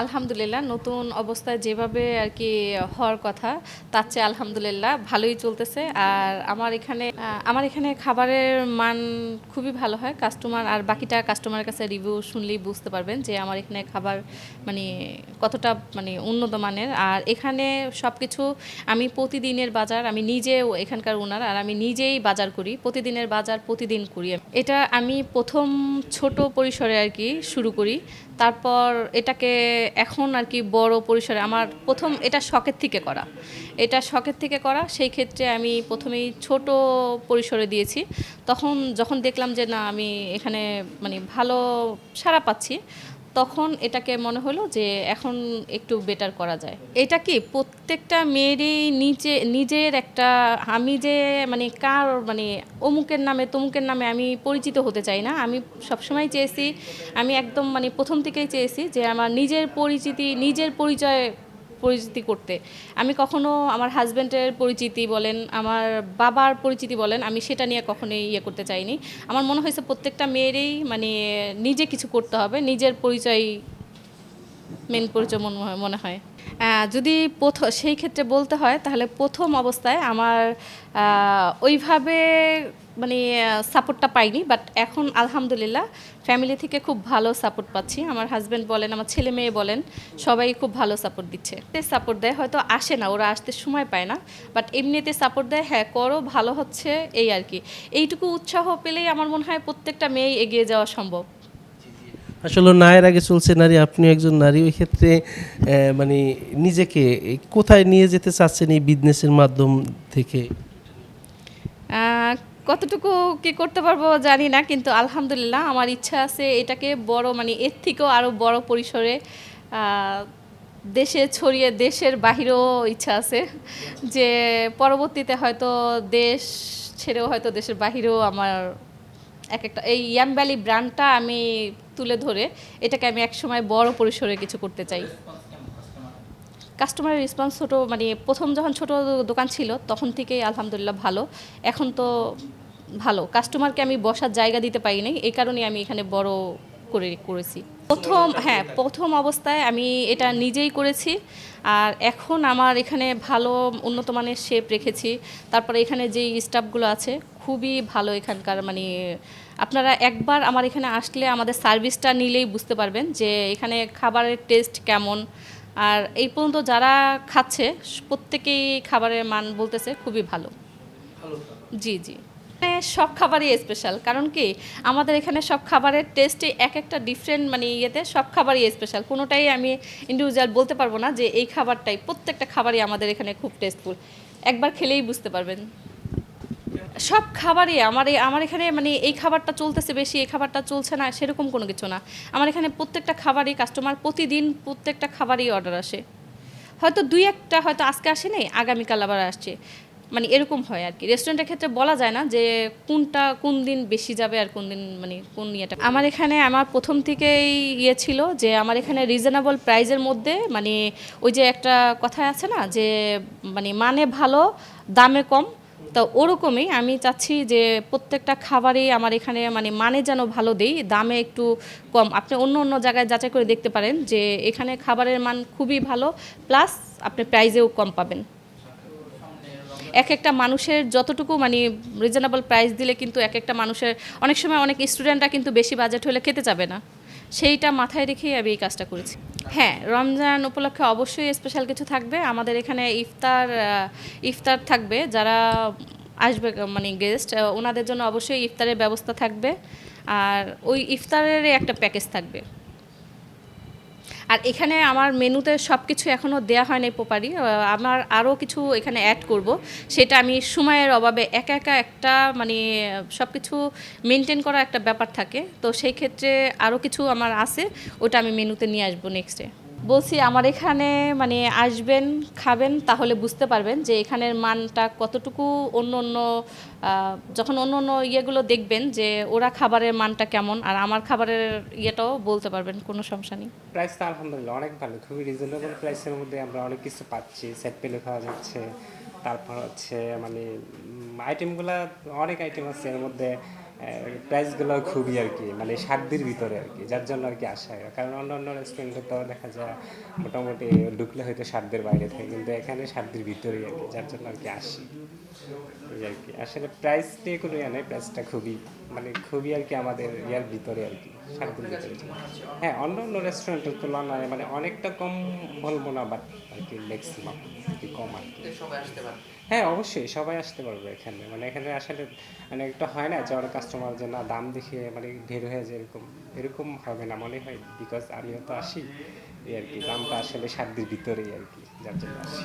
আলহামদুলিল্লাহ, নতুন অবস্থায় যেভাবে আর কি হওয়ার কথা, তার চেয়ে আলহামদুলিল্লাহ ভালোই চলতেছে। আর আমার এখানে আমার এখানে খাবারের মান খুবই ভালো হয় কাস্টমার আর বাকিটা কাস্টমারের কাছে রিভিউ শুনলেই বুঝতে পারবেন যে আমার এখানে খাবার মানে কতটা মানে উন্নত মানের। আর এখানে সব কিছু আমি প্রতিদিনের বাজার, আমি নিজেও এখানকার ওনার আর আমি নিজেই বাজার করি, প্রতিদিনের বাজার প্রতিদিন করি। এটা আমি প্রথম ছোট পরিসরে আর কি শুরু করি। তারপর এটাকে এখন আর কি বড় পরিসরে আমার প্রথম, এটা শখের থেকে করা। এটা শখের থেকে করা, সেই ক্ষেত্রে আমি প্রথমেই ছোট পরিসরে দিয়েছি। তখন যখন দেখলাম যে না, আমি এখানে মানে ভালো সাড়া পাচ্ছি তখন এটাকে মনে হলো যে এখন একটু বেটার করা যায়। এটা কি প্রত্যেকটা মেয়েরই নিচে নিজের একটা, আমি যে মানে কার মানে অমুকের নামে তমুকের নামে আমি পরিচিত হতে চাই না, আমি সবসময় চেয়েছি, আমি একদম মানে প্রথম থেকেই চেয়েছি যে আমার নিজের পরিচিতি, নিজের পরিচয় পরিচিতি করতে। আমি কখনো আমার হাজব্যান্ডের পরিচিতি বলেন, আমার বাবার পরিচিতি বলেন, আমি সেটা নিয়ে কখনোই ইয়ে করতে চাইনি। আমার মনে হয়েছে প্রত্যেকটা মেয়েরই মানে নিজে কিছু করতে হবে, নিজের পরিচয় মেন পরিচয় মনে হয়- মনে হয়। যদি প্রথম সেই ক্ষেত্রে বলতে হয়, তাহলে প্রথম অবস্থায় আমার ওইভাবে মানে সাপোর্টটা পাইনি বাট এখন আলহামদুলিল্লাহ ফ্যামিলি থেকে খুব ভালো সাপোর্ট পাচ্ছি। আমার হাজব্যান্ড বলেন, আমার ছেলে মেয়ে বলেন, সবাই খুব ভালো সাপোর্ট দিচ্ছে। সাপোর্ট দেয়, হয়তো আসে না, ওরা আসতে সময় পায় না বাট এমনিতে সাপোর্ট দেয় হ্যাঁ করো, ভালো হচ্ছে, এই আর কি। এইটুকু উৎসাহ পেলেই আমার মনে হয় প্রত্যেকটা মেয়ে এগিয়ে যাওয়া সম্ভব। আসলে নায়ের আগে চলছে নারী আপনি একজন নারী, ওই ক্ষেত্রে মানে নিজেকে, কোথায় নিয়ে যেতে চাচ্ছেন এই বিজনেসের মাধ্যম থেকে? কতটুকু কি করতে পারব জানি না, কিন্তু আলহামদুলিল্লাহ আমার ইচ্ছা আছে এটাকে বড় মানে এর থেকেও আরও বড় পরিসরে দেশে ছড়িয়ে দেশের বাহিরেও ইচ্ছা আছে যে পরবর্তীতে হয়তো দেশ ছেড়েও হয়তো দেশের বাহিরেও আমার এক একটা, এই ইয়াম ভ্যালি ব্র্যান্ডটা আমি তুলে ধরে এটাকে আমি একসময় বড় পরিসরে কিছু করতে চাই। কাস্টমারের রেসপন্স ছোটো মানে প্রথম যখন ছোট দোকান ছিল তখন থেকেই আলহামদুলিল্লাহ ভালো। এখন তো ভালো। কাস্টমারকে আমি বসার জায়গা দিতে পারি নাই এই কারণে আমি এখানে বড় করে করেছি। প্রথম হ্যাঁ প্রথম অবস্থায় আমি এটা নিজেই করেছি আর এখন আমার এখানে ভালো উন্নত মানের শেপ রেখেছি। তারপরে এখানে যেই স্টাফগুলো আছে খুবই ভালো এখানকার মানে আপনারা একবার আমার এখানে আসলে আমাদের সার্ভিসটা নিলেই বুঝতে পারবেন যে এখানে খাবারের টেস্ট কেমন। আর এই পর্যন্ত যারা খাচ্ছে প্রত্যেকেই খাবারের মান বলতেছে খুবই ভালো। জি জি। মানে সব খাবারই স্পেশাল কারণ কি আমাদের এখানে সব খাবারের টেস্টে এক একটা ডিফারেন্ট মানে ইয়েতে সব খাবারই স্পেশাল কোনোটাই আমি ইন্ডিভিজুয়াল বলতে পারব না যে এই খাবারটাই, প্রত্যেকটা খাবারই আমাদের এখানে খুব টেস্টফুল একবার খেলেই বুঝতে পারবেন। সব খাবারই আমার আমার এখানে মানে এই খাবারটা চলতেছে বেশি, এই খাবারটা চলছে না, সেরকম কোনো কিছু না। আমার এখানে প্রত্যেকটা খাবারই কাস্টমার প্রতিদিন প্রত্যেকটা খাবারই অর্ডার আসে। হয়তো দুই একটা হয়তো আজকে আসে নেই আগামীকাল আবার আসছে। মানে এরকম হয় আর কি রেস্টুরেন্টের ক্ষেত্রে বলা যায় না যে কোনটা কোন দিন বেশি যাবে আর কোন দিন মানে কোন ইয়েটা। আমার এখানে আমার প্রথম থেকেই ইয়ে ছিল যে আমার এখানে রিজনেবল প্রাইজের মধ্যে মানে ওই যে একটা কথা আছে না যে মানে মানে ভালো, দামে কম। তো ওরকমই আমি চাচ্ছি যে প্রত্যেকটা খাবারই আমার এখানে মানে মানে যেন ভালো দেই, দামে একটু কম। আপনি অন্য অন্য জায়গায় যাচাই করে দেখতে পারেন যে এখানে খাবারের মান খুবই ভালো প্লাস আপনি প্রাইজেও কম পাবেন। এক একটা মানুষের যতটুকু মানে রিজনেবল প্রাইস দিলে কিন্তু এক একটা মানুষের, অনেক সময় অনেক স্টুডেন্টরা কিন্তু বেশি বাজেট হলে খেতে যাবে না। সেইটা মাথায় রেখেই আমি এই কাজটা করেছি। হ্যাঁ রমজান উপলক্ষে অবশ্যই স্পেশাল কিছু থাকবে। আমাদের এখানে ইফতার ইফতার থাকবে। যারা আসবে মানে গেস্ট ওনাদের জন্য অবশ্যই ইফতারের ব্যবস্থা থাকবে। আর ওই ইফতারের একটা প্যাকেজ থাকবে। আর এখানে আমার মেনুতে সব কিছু এখনও দেওয়া হয়নি প্রপারি আমার আরও কিছু এখানে অ্যাড করব। সেটা আমি সময়ের অভাবে একা একা একটা মানে সব কিছু মেনটেন করা একটা ব্যাপার থাকে। তো সেই ক্ষেত্রে আরও কিছু আমার আছে, ওটা আমি মেনুতে নিয়ে আসব নেক্সটে বলছি, আমার এখানে মানে আসবেন, খাবেন, তাহলে বুঝতে পারবেন যে এখানের মানটা কতটুকু অন্য অন্য যখন অন্য অন্য ইয়েগুলো দেখবেন যে ওরা খাবারের মানটা কেমন, আর আমার খাবারের ইয়েটাও বলতে পারবেন, কোনো সমস্যা নেই। প্রাইস তো আলহামদুলিল্লাহ অনেক ভালো, খুবই রিজনেবল প্রাইসের মধ্যে আমরা অনেক কিছু পাচ্ছি সেট পেলে খাওয়া যাচ্ছে, তারপর হচ্ছে মানে আইটেমগুলো অনেক আইটেম আছে এর মধ্যে। প্রাইসগুলো খুবই আর কি মানে সাধ্যের ভিতরে আর কি, যার জন্য আর কি আসা হয় কারণ অন্য অন্য রেস্টুরেন্টে তো দেখা যায় মোটামুটি ঢুকলে হয়তো সাধ্যের বাইরে থাকে, কিন্তু এখানে সাধ্যের ভিতরেই আর কি, যার জন্য আর কি আসি। এই আর কি, আসলে প্রাইস নিয়ে কোনো ইয়ে নেই প্রাইসটা খুবই মানে খুবই আর কি আমাদের ইয়ার ভিতরে আর কি, সাধ্যের ভিতরে। হ্যাঁ অন্য অন্য রেস্টুরেন্টের তুলনায় মানে অনেকটা কম বলব না বাট আর কি ম্যাক্সিমাম কি কম আর কি। সবাই আসতে পারে হ্যাঁ অবশ্যই সবাই আসতে পারবে এখানে। মানে এখানে আসলে মানে একটা হয় না যে অনেক কাস্টমার যে না দাম দেখে মানে ঢের হয়ে যায় এরকম। এরকম হবে না মনে হয় বিকজ আমিও তো আসি। এই আর কি দামটা আসলে সাধ্যের ভিতরেই আর কি যার জন্য আসি।